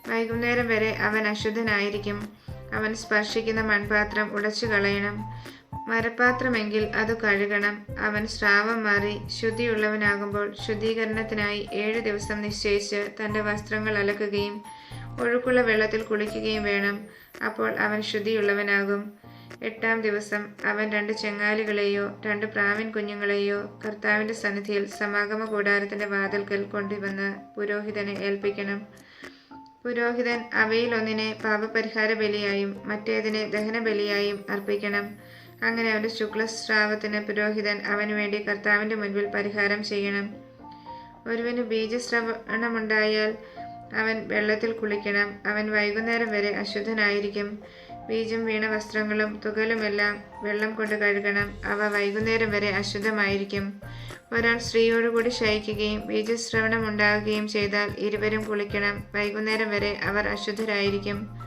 വൈകുന്നേരം വരെ അവൻ അശുദ്ധനായിരിക്കും. അവൻ സ്പർശിക്കുന്ന മൺപാത്രം ഉടച്ചു കളയണം മരപാത്രമെങ്കിൽ അത് കഴുകണം. അവൻ സ്രാവം മാറി ശുദ്ധിയുള്ളവനാകുമ്പോൾ ശുദ്ധീകരണത്തിനായി ഏഴ് ദിവസം നിശ്ചയിച്ച് തന്റെ വസ്ത്രങ്ങൾ അലക്കുകയും ഒഴുക്കുള്ള വെള്ളത്തിൽ കുളിക്കുകയും വേണം. അപ്പോൾ അവൻ ശുദ്ധിയുള്ളവനാകും. എട്ടാം ദിവസം അവൻ രണ്ട് ചെങ്ങാലികളെയോ രണ്ട് പ്രാവിൻ കുഞ്ഞുങ്ങളെയോ കർത്താവിന്റെ സന്നിധിയിൽ സമാഗമ കൂടാരത്തിന്റെ വാതിൽക്കൽ കൊണ്ടുവന്ന് പുരോഹിതനെ ഏൽപ്പിക്കണം. പുരോഹിതൻ അവയിലൊന്നിനെ പാപപരിഹാര ബലിയായും മറ്റേതിനെ ദഹന ബലിയായും അർപ്പിക്കണം. അങ്ങനെ അവന്റെ ശുക്ലസ്രാവത്തിന് പുരോഹിതൻ അവന് വേണ്ടി കർത്താവിന്റെ മുൻപിൽ പരിഹാരം ചെയ്യണം. ഒരുവന് ബീജസ്രവണമുണ്ടായാൽ അവൻ വെള്ളത്തിൽ കുളിക്കണം. അവൻ വൈകുന്നേരം വരെ അശുദ്ധനായിരിക്കും. ബീജം വീണ വസ്ത്രങ്ങളും തുകലുമെല്ലാം വെള്ളം കൊണ്ട് കഴുകണം. അവ വൈകുന്നേരം വരെ അശുദ്ധമായിരിക്കും. ഒരാൾ സ്ത്രീയോടുകൂടി ശയിക്കുകയും ബീജശ്രവണം ഉണ്ടാകുകയും ചെയ്താൽ ഇരുവരും കുളിക്കണം. വൈകുന്നേരം വരെ അവർ അശുദ്ധരായിരിക്കും.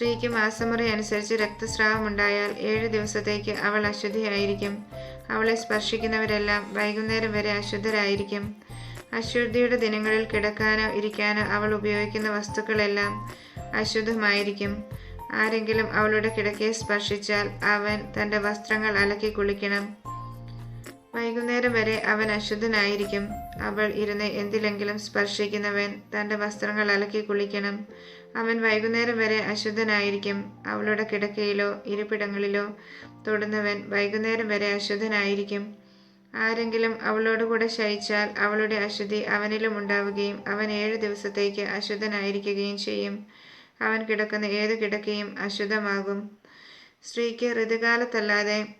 സ്ത്രീക്ക് മാസമുറി അനുസരിച്ച് രക്തസ്രാവം ഉണ്ടായാൽ ഏഴ് ദിവസത്തേക്ക് അവൾ അശുദ്ധിയായിരിക്കും അവളെ സ്പർശിക്കുന്നവരെല്ലാം വൈകുന്നേരം വരെ അശുദ്ധരായിരിക്കും അശുദ്ധിയുടെ ദിനങ്ങളിൽ കിടക്കാനോ ഇരിക്കാനോ അവൾ ഉപയോഗിക്കുന്ന വസ്തുക്കളെല്ലാം അശുദ്ധമായിരിക്കും ആരെങ്കിലും അവളുടെ കിടക്കയെ സ്പർശിച്ചാൽ അവൻ തന്റെ വസ്ത്രങ്ങൾ അലക്കി കുളിക്കണം. വൈകുന്നേരം വരെ അവൻ അശുദ്ധനായിരിക്കും. അവൾ ഇരുന്ന് എന്തിലെങ്കിലും സ്പർശിക്കുന്നവൻ തന്റെ വസ്ത്രങ്ങൾ അലക്കി കുളിക്കണം. അവൻ വൈകുന്നേരം വരെ അശുദ്ധനായിരിക്കും. അവളുടെ കിടക്കയിലോ ഇരിപ്പിടങ്ങളിലോ തൊടുന്നവൻ വൈകുന്നേരം വരെ അശുദ്ധനായിരിക്കും. ആരെങ്കിലും അവളോടുകൂടെ ശയിച്ചാൽ അവളുടെ അശുദ്ധി അവനിലും ഉണ്ടാവുകയും അവൻ ഏഴ് ദിവസത്തേക്ക് അശുദ്ധനായിരിക്കുകയും ചെയ്യും. അവൻ കിടക്കുന്ന ഏത് കിടക്കയും അശുദ്ധമാകും. സ്ത്രീക്ക് ഋതുകാലത്തല്ലാതെ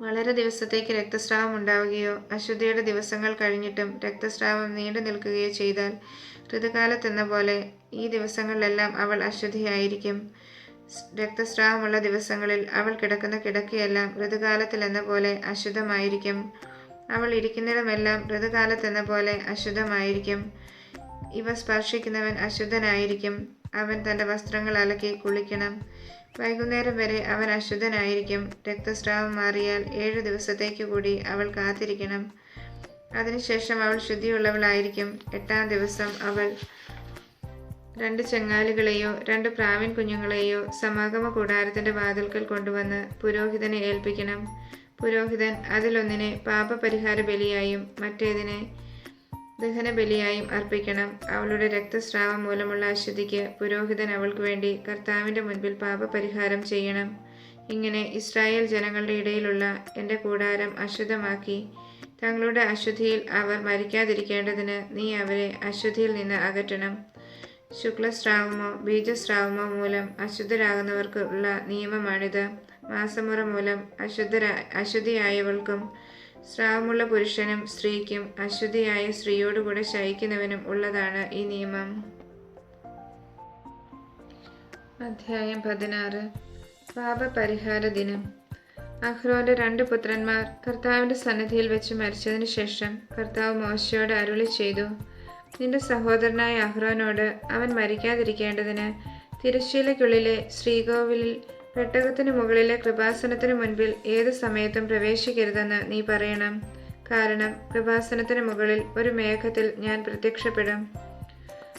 വളരെ ദിവസത്തേക്ക് രക്തസ്രാവം ഉണ്ടാവുകയോ അശുദ്ധിയുടെ ദിവസങ്ങൾ കഴിഞ്ഞിട്ടും രക്തസ്രാവം നീണ്ടു നിൽക്കുകയോ ചെയ്താൽ ഋതുകാലത്തെന്ന പോലെ ഈ ദിവസങ്ങളിലെല്ലാം അവൾ അശുദ്ധിയായിരിക്കും. രക്തസ്രാവമുള്ള ദിവസങ്ങളിൽ അവൾ കിടക്കുന്ന കിടക്കയെല്ലാം ഋതുകാലത്തിലെന്ന പോലെ അശുദ്ധമായിരിക്കും. അവൾ ഇരിക്കുന്നിടമെല്ലാം ഋതുകാലത്തെന്ന പോലെ അശുദ്ധമായിരിക്കും. ഇവ സ്പർശിക്കുന്നവൻ അശുദ്ധനായിരിക്കും. അവൻ തന്റെ വസ്ത്രങ്ങൾ അലക്കി കുളിക്കണം. വൈകുന്നേരം വരെ അവൻ അശുദ്ധനായിരിക്കും. രക്തസ്രാവം മാറിയാൽ ഏഴു ദിവസത്തേക്ക് കൂടി അവൾ കാത്തിരിക്കണം. അതിനുശേഷം അവൾ ശുദ്ധിയുള്ളവളായിരിക്കും. എട്ടാം ദിവസം അവൾ രണ്ട് ചെങ്ങാലുകളെയോ രണ്ട് പ്രാവിൻ കുഞ്ഞുങ്ങളെയോ സമാഗമ കൂടാരത്തിന്റെ വാതിൽക്കൽ കൊണ്ടുവന്ന് പുരോഹിതനെ ഏൽപ്പിക്കണം. പുരോഹിതൻ അതിലൊന്നിനെ പാപപരിഹാര ബലിയായും മറ്റേതിനെ ദഹനബലിയായും അർപ്പിക്കണം. അവളുടെ രക്തസ്രാവം മൂലമുള്ള അശുദ്ധിക്ക് പുരോഹിതൻ അവൾക്ക് വേണ്ടി കർത്താവിന്റെ മുൻപിൽ പാപപരിഹാരം ചെയ്യണം. ഇങ്ങനെ ഇസ്രായേൽ ജനങ്ങളുടെ ഇടയിലുള്ള എന്റെ കൂടാരം അശുദ്ധമാക്കി തങ്ങളുടെ അശുദ്ധിയിൽ അവർ മരിക്കാതിരിക്കേണ്ടതിന് നീ അവരെ അശുദ്ധിയിൽ നിന്ന് അകറ്റണം. ശുക്ലസ്രാവമോ ബീജസ്രാവമോ മൂലം അശുദ്ധരാകുന്നവർക്കുള്ള നിയമമാണിത്. മാസമുറ മൂലം അശുദ്ധരാ അശുദ്ധിയായവൾക്കും സ്രാവമുള്ള പുരുഷനും സ്ത്രീക്കും അശുദ്ധിയായ സ്ത്രീയോടുകൂടെ ശയിക്കുന്നവനും ഉള്ളതാണ് ഈ നിയമം. അധ്യായം പതിനാറ്. പാപപരിഹാര ദിനം. അഹ്റോന്റെ രണ്ട് പുത്രന്മാർ കർത്താവിന്റെ സന്നിധിയിൽ വെച്ച് മരിച്ചതിന് ശേഷം കർത്താവ് മോശയോട് അരുളി ചെയ്തു നിന്റെ സഹോദരനായ അഹ്റോനോട് അവൻ മരിക്കാതിരിക്കേണ്ടതിന് തിരശ്ശീലയ്ക്കുള്ളിലെ ശ്രീകോവിലിൽ പെട്ടകത്തിനു മുകളിലെ കൃപാസനത്തിനു മുൻപിൽ ഏത് സമയത്തും പ്രവേശിക്കരുതെന്ന് നീ പറയണം. കാരണം കൃപാസനത്തിനു മുകളിൽ ഒരു മേഘത്തിൽ ഞാൻ പ്രത്യക്ഷപ്പെടും.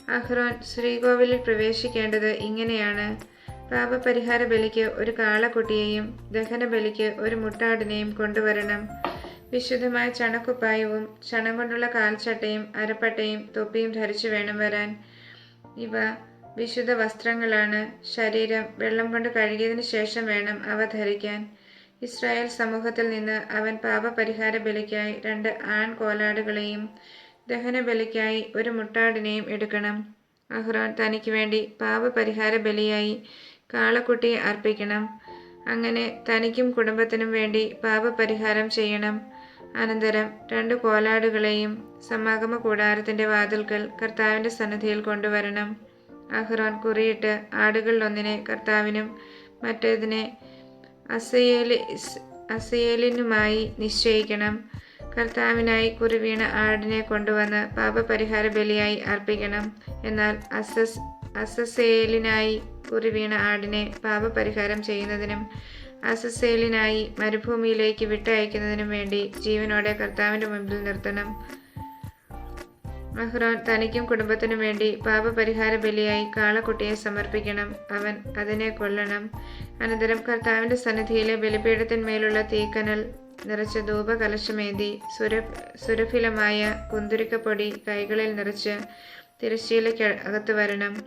അഹ്റോൻ ശ്രീകോവിലിൽ പ്രവേശിക്കേണ്ടത് ഇങ്ങനെയാണ്. പാപപരിഹാര ബലിക്ക് ഒരു കാളക്കുട്ടിയെയും ദഹന ബലിക്ക് ഒരു മുട്ടാടിനെയും കൊണ്ടുവരണം. വിശുദ്ധമായ ചണക്കുപ്പായവും ചണം കൊണ്ടുള്ള കാൽച്ചട്ടയും അരപ്പട്ടയും തൊപ്പിയും ധരിച്ചു വേണം വരാൻ. ഇവ വിശുദ്ധ വസ്ത്രങ്ങളാണ്. ശരീരം വെള്ളം കൊണ്ട് കഴുകിയതിനു ശേഷം വേണം അവ ധരിക്കാൻ. ഇസ്രായേൽ സമൂഹത്തിൽ നിന്ന് അവൻ പാപപരിഹാര ബലിക്കായി രണ്ട് ആൺ കോലാടുകളെയും ദഹന ബലിക്കായി ഒരു മുട്ടാടിനെയും എടുക്കണം. അഹ്റോൻ തനിക്ക് വേണ്ടി പാപപരിഹാര ബലിയായി കാളക്കുട്ടിയെ അർപ്പിക്കണം. അങ്ങനെ തനിക്കും കുടുംബത്തിനും വേണ്ടി പാപപരിഹാരം ചെയ്യണം. അനന്തരം രണ്ട് കോലാടുകളെയും സമാഗമ കൂടാരത്തിന്റെ വാതിൽക്കൽ കർത്താവിന്റെ സന്നിധിയിൽ കൊണ്ടുവരണം. അഹ്റോൻ കുറിയിട്ട് ആടുകളിലൊന്നിനെ കർത്താവിനും മറ്റേതിനെ അസയേലി അസയേലിനുമായി നിശ്ചയിക്കണം. കർത്താവിനായി കുറിവീണ ആടിനെ കൊണ്ടുവന്ന് പാപപരിഹാര ബലിയായി അർപ്പിക്കണം. എന്നാൽ അസസ് അസസേലിനായി കുറിവീണ ആടിനെ പാപപരിഹാരം ചെയ്യുന്നതിനും അസസേലിനായി മരുഭൂമിയിലേക്ക് വിട്ടയക്കുന്നതിനും വേണ്ടി ജീവനോടെ കർത്താവിന്റെ മുമ്പിൽ നിർത്തണം. അഹ്റോൻ തനിക്കും കുടുംബത്തിനും വേണ്ടി പാപപരിഹാര ബലിയായി കാളക്കുട്ടിയെ സമർപ്പിക്കണം. അവൻ അതിനെ കൊല്ലണം. അനന്തരം കർത്താവിന്റെ സന്നിധിയിലെ ബലിപീഠത്തിന്മേലുള്ള തീക്കനൽ നിറച്ച ധൂപകലശമേന്തി സുര സുരഫിലമായ കുന്തുരുക്കപ്പൊടി കൈകളിൽ നിറച്ച് തിരശ്ശീലയ്ക്ക് അകത്ത് വരണം.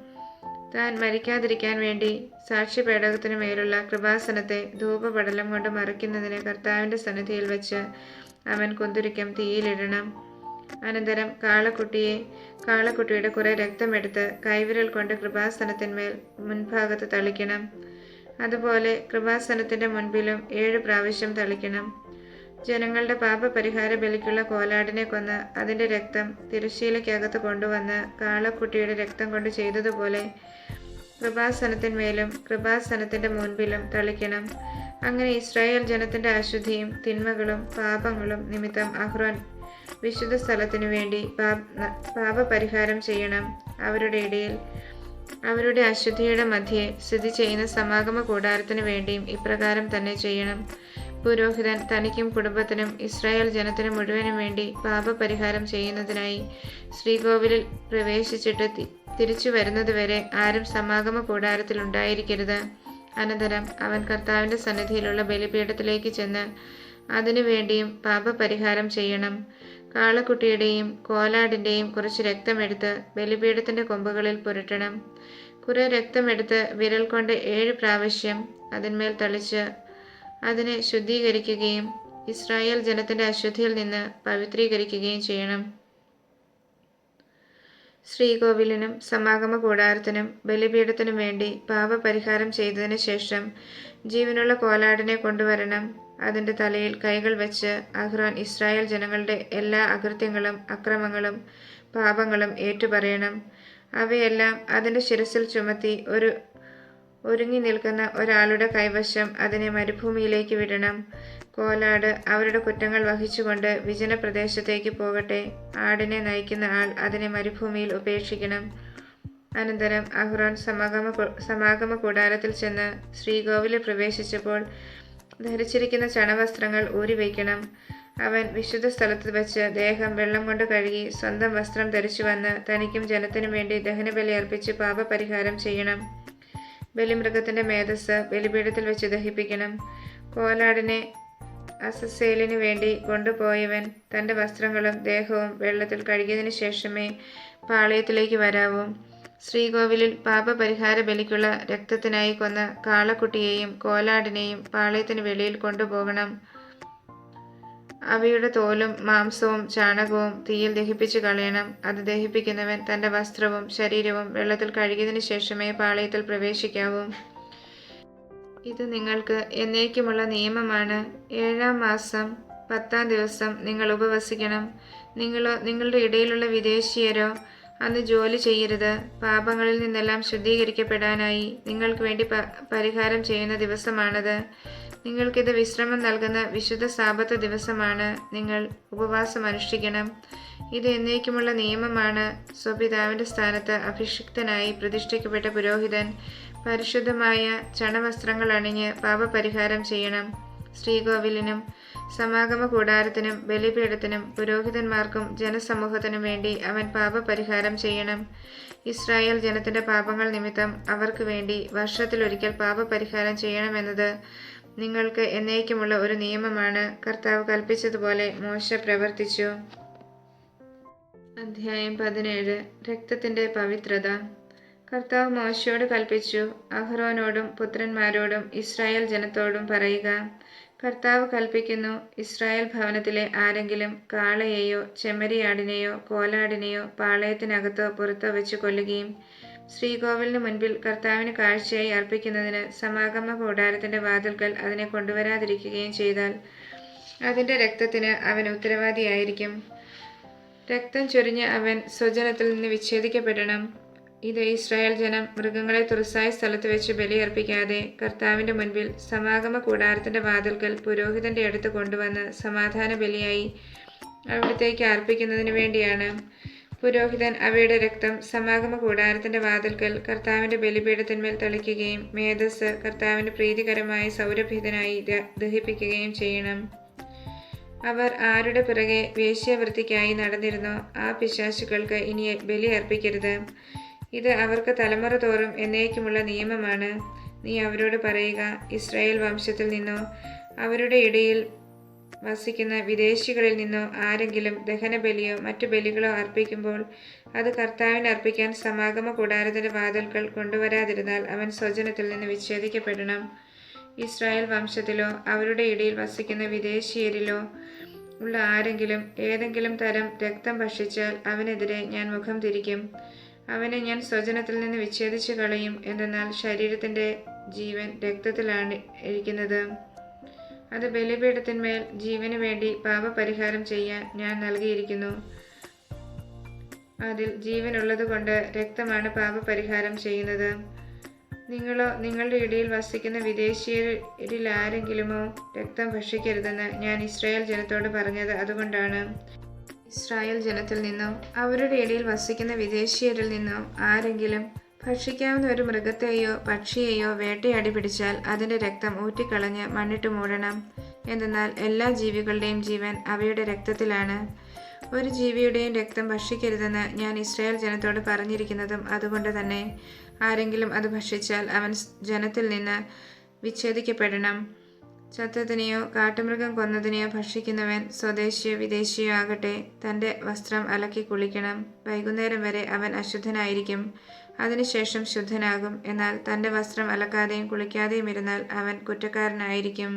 താൻ മരിക്കാതിരിക്കാൻ വേണ്ടി സാക്ഷി പേടകത്തിനു മേലുള്ള കൃപാസനത്തെ ധൂപപടലം കൊണ്ട് മറയ്ക്കുന്നതിന് കർത്താവിന്റെ സന്നിധിയിൽ വെച്ച് അവൻ കുന്തുരുക്കം തീയിലിടണം. അനന്തരം കാളക്കുട്ടിയെ കാളക്കുട്ടിയുടെ കുറെ രക്തമെടുത്ത് കൈവിരൽ കൊണ്ട് കൃപാസനത്തിന്മേൽ മുൻഭാഗത്ത് തളിക്കണം. അതുപോലെ കൃപാസനത്തിന്റെ മുൻപിലും ഏഴ് പ്രാവശ്യം തളിക്കണം. ജനങ്ങളുടെ പാപപരിഹാര ബലിക്കുള്ള കോലാടിനെ കൊന്ന് അതിന്റെ രക്തം തിരശ്ശീലയ്ക്കകത്ത് കൊണ്ടുവന്ന് കാളക്കുട്ടിയുടെ രക്തം കൊണ്ട് ചെയ്തതുപോലെ കൃപാസനത്തിന്മേലും കൃപാസനത്തിന്റെ മുൻപിലും തളിക്കണം. അങ്ങനെ ഇസ്രായേൽ ജനത്തിന്റെ അശുദ്ധിയും തിന്മകളും പാപങ്ങളും നിമിത്തം അഹ്റോൻ വിശുദ്ധ സ്ഥലത്തിനു വേണ്ടി പാപപരിഹാരം ചെയ്യണം. അവരുടെ ഇടയിൽ അവരുടെ അശുദ്ധിയുടെ മധ്യേ സ്ഥിതി ചെയ്യുന്ന സമാഗമ കൂടാരത്തിനു വേണ്ടിയും ഇപ്രകാരം തന്നെ ചെയ്യണം. പുരോഹിതൻ തനിക്കും കുടുംബത്തിനും ഇസ്രായേൽ ജനത്തിനു മുഴുവനും വേണ്ടി പാപപരിഹാരം ചെയ്യുന്നതിനായി ശ്രീകോവിലിൽ പ്രവേശിച്ചിട്ട് തിരിച്ചു വരുന്നതുവരെ ആരും സമാഗമ കൂടാരത്തിൽ ഉണ്ടായിരിക്കരുത്. അനന്തരം അവൻ കർത്താവിന്റെ സന്നിധിയിലുള്ള ബലിപീഠത്തിലേക്ക് ചെന്ന് അതിനുവേണ്ടിയും പാപപരിഹാരം ചെയ്യണം. കാളക്കുട്ടിയുടെയും കോലാടിന്റെയും കുറച്ച് രക്തമെടുത്ത് ബലിപീഠത്തിന്റെ കൊമ്പുകളിൽ പുരട്ടണം. കുറെ രക്തമെടുത്ത് വിരൽ കൊണ്ട് ഏഴ് പ്രാവശ്യം അതിന്മേൽ തളിച്ച് അതിനെ ശുദ്ധീകരിക്കുകയും ഇസ്രായേൽ ജനത്തിന്റെ അശുദ്ധിയിൽ നിന്ന് പവിത്രീകരിക്കുകയും ചെയ്യണം. ശ്രീകോവിലിനും സമാഗമ കൂടാരത്തിനും ബലിപീഠത്തിനും വേണ്ടി പാപപരിഹാരം ചെയ്തതിനു ശേഷം ജീവനുള്ള കോലാടിനെ കൊണ്ടുവരണം. അതിന്റെ തലയിൽ കൈകൾ വെച്ച് അഹ്റാൻ ഇസ്രായേൽ ജനങ്ങളുടെ എല്ലാ അകൃത്യങ്ങളും അക്രമങ്ങളും പാപങ്ങളും ഏറ്റുപറയണം. അവയെല്ലാം അതിന്റെ ശിരസിൽ ചുമത്തി ഒരു ഒരുങ്ങി നിൽക്കുന്ന ഒരാളുടെ കൈവശം അതിനെ മരുഭൂമിയിലേക്ക് വിടണം. കോലാട് അവരുടെ കുറ്റങ്ങൾ വഹിച്ചുകൊണ്ട് വിജന പ്രദേശത്തേക്ക് പോകട്ടെ. ആടിനെ നയിക്കുന്ന ആൾ അതിനെ മരുഭൂമിയിൽ ഉപേക്ഷിക്കണം. അനന്തരം അഹ്റാൻ സമാഗമ സമാഗമ കൂടാരത്തിൽ ചെന്ന് ശ്രീകോവിലിൽ പ്രവേശിച്ചപ്പോൾ ധരിച്ചിരിക്കുന്ന ചണവസ്ത്രങ്ങൾ ഊരിവയ്ക്കണം. അവൻ വിശുദ്ധ സ്ഥലത്ത് വെച്ച് ദേഹം വെള്ളം കൊണ്ട് കഴുകി സ്വന്തം വസ്ത്രം ധരിച്ചു വന്ന് തനിക്കും ജനത്തിനും വേണ്ടി ദഹനബലി അർപ്പിച്ച് പാപപരിഹാരം ചെയ്യണം. ബലിമൃഗത്തിന്റെ മേധസ് ബലിപീഠത്തിൽ വെച്ച് ദഹിപ്പിക്കണം. കോലാടിനെ അസസേലിനു വേണ്ടി കൊണ്ടുപോയവൻ തന്റെ വസ്ത്രങ്ങളും ദേഹവും വെള്ളത്തിൽ കഴുകിയതിനു ശേഷമേ പാളയത്തിലേക്ക് വരാവൂ. ശ്രീകോവിലിൽ പാപപരിഹാര ബലിക്കുള്ള രക്തത്തിനായി കൊന്ന കാളക്കുട്ടിയെയും കോലാടിനെയും പാളയത്തിന് വെളിയിൽ കൊണ്ടുപോകണം. അവയുടെ തോലും മാംസവും ചാണകവും തീയിൽ ദഹിപ്പിച്ചു കളയണം. അത് ദഹിപ്പിക്കുന്നവൻ തന്റെ വസ്ത്രവും ശരീരവും വെള്ളത്തിൽ കഴുകിയതിനു ശേഷമേ പാളയത്തിൽ പ്രവേശിക്കാവൂ. ഇത് നിങ്ങൾക്ക് എന്നേക്കുമുള്ള നിയമമാണ്. ഏഴാം മാസം പത്താം ദിവസം നിങ്ങൾ ഉപവസിക്കണം. നിങ്ങളോ നിങ്ങളുടെ ഇടയിലുള്ള വിദേശീയരോ അന്ന് ജോലി ചെയ്യരുത്. പാപങ്ങളിൽ നിന്നെല്ലാം ശുദ്ധീകരിക്കപ്പെടാനായി നിങ്ങൾക്ക് വേണ്ടി പരിഹാരം ചെയ്യുന്ന ദിവസമാണത്. നിങ്ങൾക്കിത് വിശ്രമം നൽകുന്ന വിശുദ്ധ സാപത്ത ദിവസമാണ്. നിങ്ങൾ ഉപവാസം അനുഷ്ഠിക്കണം. ഇത് എന്നേക്കുമുള്ള നിയമമാണ്. സ്വപിതാവിന്റെ സ്ഥാനത്ത് അഭിഷിക്തനായി പ്രതിഷ്ഠിക്കപ്പെട്ട പുരോഹിതൻ പരിശുദ്ധമായ ചണവസ്ത്രങ്ങൾ അണിഞ്ഞ് പാപപരിഹാരം ചെയ്യണം. ശ്രീകോവിലിനും സമാഗമ കൂടാരത്തിനും ബലിപീഠത്തിനും പുരോഹിതന്മാർക്കും ജനസമൂഹത്തിനും വേണ്ടി അവൻ പാപപരിഹാരം ചെയ്യണം. ഇസ്രായേൽ ജനത്തിന്റെ പാപങ്ങൾ നിമിത്തം അവർക്ക് വേണ്ടി വർഷത്തിലൊരിക്കൽ പാപപരിഹാരം ചെയ്യണമെന്നത് നിങ്ങൾക്ക് എന്നേക്കുമുള്ള ഒരു നിയമമാണ്. കർത്താവ് കൽപ്പിച്ചതുപോലെ മോശ പ്രവർത്തിച്ചു. അധ്യായം പതിനേഴ്. രക്തത്തിന്റെ പവിത്രത. കർത്താവ് മോശയോട് കൽപ്പിച്ചു അഹ്റോനോടും പുത്രന്മാരോടും ഇസ്രായേൽ ജനത്തോടും പറയുക കർത്താവ് കൽപ്പിക്കുന്നു ഇസ്രായേൽ ഭവനത്തിലെ ആരെങ്കിലും കാളയെയോ ചെമ്മരിയാടിനെയോ കോലാടിനെയോ പാളയത്തിനകത്തോ പുറത്തോ വെച്ച് കൊല്ലുകയും ശ്രീകോവിലിന് മുൻപിൽ കർത്താവിന് കാഴ്ചയായി അർപ്പിക്കുന്നതിന് സമാഗമ കൂടാരത്തിന്റെ വാതിൽക്കൽ അതിനെ കൊണ്ടുവരാതിരിക്കുകയും ചെയ്താൽ അതിന്റെ രക്തത്തിന് അവൻ ഉത്തരവാദിയായിരിക്കും. രക്തം ചൊരിഞ്ഞ് അവൻ സ്വജനത്തിൽ നിന്ന് വിച്ഛേദിക്കപ്പെടണം. ഇത് ഇസ്രായേൽ ജനം മൃഗങ്ങളെ തുറസായ സ്ഥലത്ത് വെച്ച് ബലിയർപ്പിക്കാതെ കർത്താവിന്റെ മുൻപിൽ സമാഗമ കൂടാരത്തിന്റെ വാതിൽക്കൽ പുരോഹിതന്റെ അടുത്ത് കൊണ്ടുവന്ന് സമാധാന ബലിയായി അവിടത്തേക്ക് അർപ്പിക്കുന്നതിന് വേണ്ടിയാണ്. പുരോഹിതൻ അവയുടെ രക്തം സമാഗമ കൂടാരത്തിന്റെ വാതിൽക്കൽ കർത്താവിന്റെ ബലിപീഠത്തിന്മേൽ തളിക്കുകയും മേധസ് കർത്താവിന്റെ പ്രീതികരമായ സൗരഭീതനായി ദഹിപ്പിക്കുകയും ചെയ്യണം. അവർ ആരുടെ പിറകെ വേശ്യാവൃത്തിക്കായി നടന്നിരുന്നോ ആ പിശാശുക്കൾക്ക് ഇനി ബലി അർപ്പിക്കരുത് ഇത് അവർക്ക് തലമുറ തോറും എന്നേക്കുമുള്ള നിയമമാണ്. നീ അവരോട് പറയുക ഇസ്രായേൽ വംശത്തിൽ നിന്നോ അവരുടെ ഇടയിൽ വസിക്കുന്ന വിദേശികളിൽ നിന്നോ ആരെങ്കിലും ദഹനബലിയോ മറ്റു ബലികളോ അർപ്പിക്കുമ്പോൾ അത് കർത്താവിന് അർപ്പിക്കാൻ സമാഗമ കൂടാരത്തിന്റെ വാതിൽകൾ കൊണ്ടുവരാതിരുന്നാൽ അവൻ സ്വജനത്തിൽ നിന്ന് വിച്ഛേദിക്കപ്പെടണം. ഇസ്രായേൽ വംശത്തിലോ അവരുടെ ഇടയിൽ വസിക്കുന്ന വിദേശീയരിലോ ഉള്ള ആരെങ്കിലും ഏതെങ്കിലും തരം രക്തം ഭക്ഷിച്ചാൽ അവനെതിരെ ഞാൻ മുഖം തിരിക്കും. അവനെ ഞാൻ സ്വജനത്തിൽ നിന്ന് വിച്ഛേദിച്ചു കളയും എന്തെന്നാൽ ശരീരത്തിന്റെ ജീവൻ രക്തത്തിലാണ് ഇരിക്കുന്നത്. അത് ബലിപീഠത്തിന്മേൽ ജീവന് വേണ്ടി പാപപരിഹാരം ചെയ്യാൻ ഞാൻ നൽകിയിരിക്കുന്നു. അതിൽ ജീവനുള്ളതുകൊണ്ട് രക്തമാണ് പാപപരിഹാരം ചെയ്യുന്നത്. നിങ്ങളോ നിങ്ങളുടെ ഇടയിൽ വസിക്കുന്ന വിദേശീയരിൽ ആരെങ്കിലുമോ രക്തം ഭക്ഷിക്കരുതെന്ന് ഞാൻ ഇസ്രായേൽ ജനത്തോട് പറഞ്ഞത് അതുകൊണ്ടാണ്. ഇസ്രായേൽ ജനത്തിൽ നിന്നോ അവരുടെ ഇടയിൽ വസിക്കുന്ന വിദേശീയരിൽ നിന്നോ ആരെങ്കിലും ഭക്ഷിക്കാവുന്ന ഒരു മൃഗത്തെയോ പക്ഷിയെയോ വേട്ടയാടി പിടിച്ചാൽ അതിന്റെ രക്തം ഊറ്റിക്കളഞ്ഞ് മണ്ണിട്ട് മൂടണം. എന്തെന്നാൽ എല്ലാ ജീവികളുടെയും ജീവൻ അവയുടെ രക്തത്തിലാണ്. ഒരു ജീവിയുടെയും രക്തം ഭക്ഷിക്കരുതെന്ന് ഞാൻ ഇസ്രായേൽ ജനത്തോട് പറഞ്ഞിരിക്കുന്നതും അതുകൊണ്ട് തന്നെ. ആരെങ്കിലും അത് ഭക്ഷിച്ചാൽ അവൻ ജനത്തിൽ നിന്ന് വിച്ഛേദിക്കപ്പെടണം. ചത്തതിനെയോ കാട്ടുമൃഗം കൊന്നതിനെയോ ഭക്ഷിക്കുന്നവൻ സ്വദേശിയോ വിദേശിയോ ആകട്ടെ തന്റെ വസ്ത്രം അലക്കി കുളിക്കണം. വൈകുന്നേരം വരെ അവൻ അശുദ്ധനായിരിക്കും. അതിനുശേഷം ശുദ്ധനാകും. എന്നാൽ തന്റെ വസ്ത്രം അലക്കാതെയും കുളിക്കാതെയും ഇരുന്നാൽ അവൻ കുറ്റക്കാരനായിരിക്കും.